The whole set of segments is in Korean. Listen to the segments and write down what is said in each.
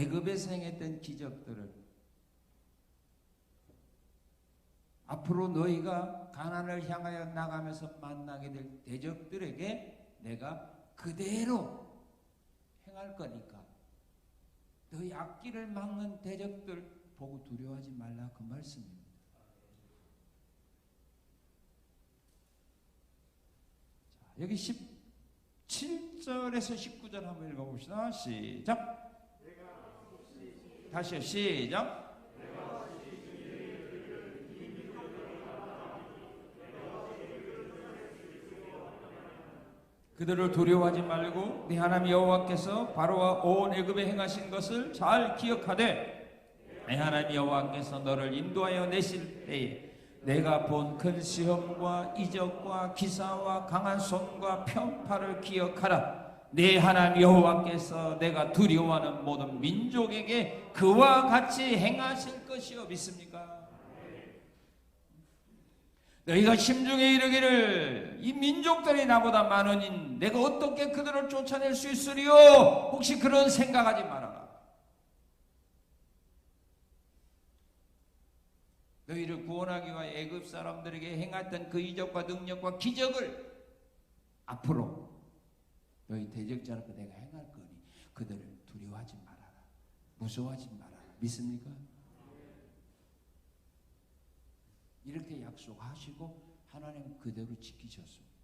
애굽에서 행했던 기적들을 앞으로 너희가 가난을 향하여 나가면서 만나게 될 대적들에게 내가 그대로 행할 거니까 너희 앞길을 막는 대적들 보고 두려워하지 말라 그 말씀입니다. 자, 여기 17절에서 19절 한번 읽어봅시다. 시작. 다시요. 시작. 그들을 두려워하지 말고 네 하나님 여호와께서 바로와 온 애굽에 행하신 것을 잘 기억하되 네 하나님 여호와께서 너를 인도하여 내실 때에 내가 본 큰 시험과 이적과 기사와 강한 손과 편파를 기억하라. 네 하나님 여호와께서 내가 두려워하는 모든 민족에게 그와 같이 행하실 것이요 믿습니까? 너희가 심중에 이르기를 이 민족들이 나보다 많으니 내가 어떻게 그들을 쫓아낼 수 있으리요? 혹시 그런 생각하지 말아라. 너희를 구원하기 위하여 애굽 사람들에게 행했던 그 이적과 능력과 기적을 앞으로 너희 대적자로서 내가 행할 거니 그들을 두려워하지 말아라. 무서워하지 말아라. 믿습니까? 이렇게 약속하시고 하나님 그대로 지키셨습니다.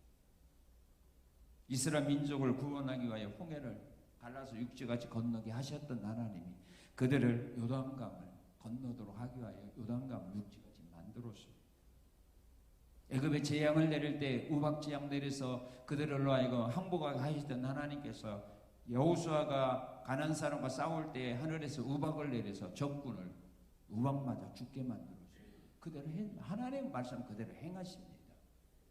이스라엘 민족을 구원하기 위하여 홍해를 갈라서 육지같이 건너게 하셨던 하나님이 그들을 요단강을 건너도록 하기 위하여 요단강을 육지같이. 애굽에 재앙을 내릴 때 우박 재앙 내려서 그들을 하여금 항복하게 하셨던 하나님께서 여호수아가 가난 사람과 싸울 때 하늘에서 우박을 내려서 적군을 우박 맞아 죽게 만들었어요. 그대로 해, 하나님의 말씀 그대로 행하십니다.